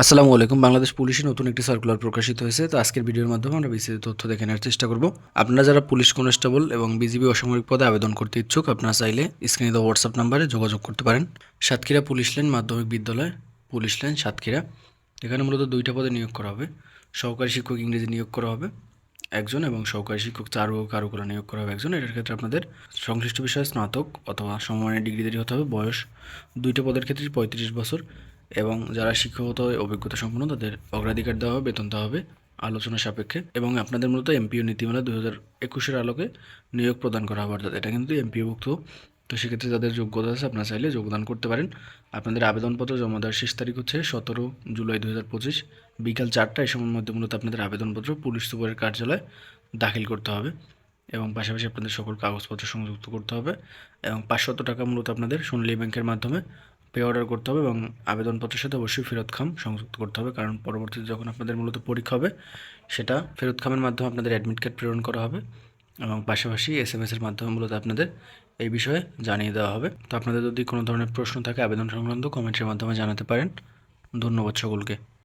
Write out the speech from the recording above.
আসসালামু আলাইকুম। বাংলাদেশ পুলিশে নতুন একটি সার্কুলার প্রকাশিত হয়েছে। তো আজকের ভিডিওর মাধ্যমে আমরা বিস্তারিত তথ্য দেখে নেওয়ার চেষ্টা করব। আপনারা যারা পুলিশ কনস্টেবল এবং বিজিবি অসামরিক পদে আবেদন করতে ইচ্ছুক, আপনারা চাইলে স্ক্রিনে দেওয়া হোয়াটসঅ্যাপ নাম্বারে যোগাযোগ করতে পারেন। সাতক্ষীরা পুলিশ লাইন মাধ্যমিক বিদ্যালয় পুলিশ লাইন সাতক্ষীরা। এখানে মূলত দুইটা পদে নিয়োগ করা হবে। সহকারী শিক্ষক ইংরেজি নিয়োগ করা হবে একজন এবং সহকারী শিক্ষক চারু ও কারুকলা নিয়োগ করা হবে একজন। এটার ক্ষেত্রে আপনাদের সংশ্লিষ্ট বিষয়ে স্নাতক অথবা সমমানের ডিগ্রিধারী হতে হবে। বয়স দুইটা পদের ক্ষেত্রে পঁয়ত্রিশ বছর। এবং যারা শিক্ষকতা অভিজ্ঞতা সম্পন্ন, তাদের অগ্রাধিকার দেওয়া হবে, বেতন দেওয়া হবে আলোচনা সাপেক্ষে। এবং আপনাদের মূলত এমপিও নীতিমালা দু হাজার একুশের আলোকে নিয়োগ প্রদান করা হবে, অর্থাৎ এটা কিন্তু এমপিওভুক্ত। তো সেক্ষেত্রে যাদের যোগ্যতা আছে, আপনারা চাইলে যোগদান করতে পারেন। আপনাদের আবেদনপত্র জমা দেওয়ার শেষ তারিখ হচ্ছে সতেরো জুলাই দু হাজার পঁচিশ। বিকাল চারটা এই সময়ের মধ্যে মূলত আপনাদের আবেদনপত্র পুলিশ সুপারের কার্যালয়ে দাখিল করতে হবে। এবং পাশাপাশি আপনাদের সকল কাগজপত্র সংযুক্ত করতে হবে। এবং পাঁচশত টাকা মূলত আপনাদের সোনালী ব্যাংকের মাধ্যমে পে অর্ডার করতে হবে এবং আবেদনপত্রের সাথে অবশ্যই ফেরত খাম সংযুক্ত করতে হবে। কারণ পরবর্তীতে যখন আপনাদের মূলত পরীক্ষা হবে, সেটা ফেরত খামের মাধ্যমে আপনাদের অ্যাডমিট কার্ড প্রেরণ করা হবে এবং পাশাপাশি এস এম এসের মাধ্যমে মূলত আপনাদের এই বিষয়ে জানিয়ে দেওয়া হবে। তো আপনাদের যদি কোনো ধরনের প্রশ্ন থাকে আবেদন সংক্রান্ত কমেন্টের মাধ্যমে জানাতে পারেন। ধন্যবাদ সকলকে।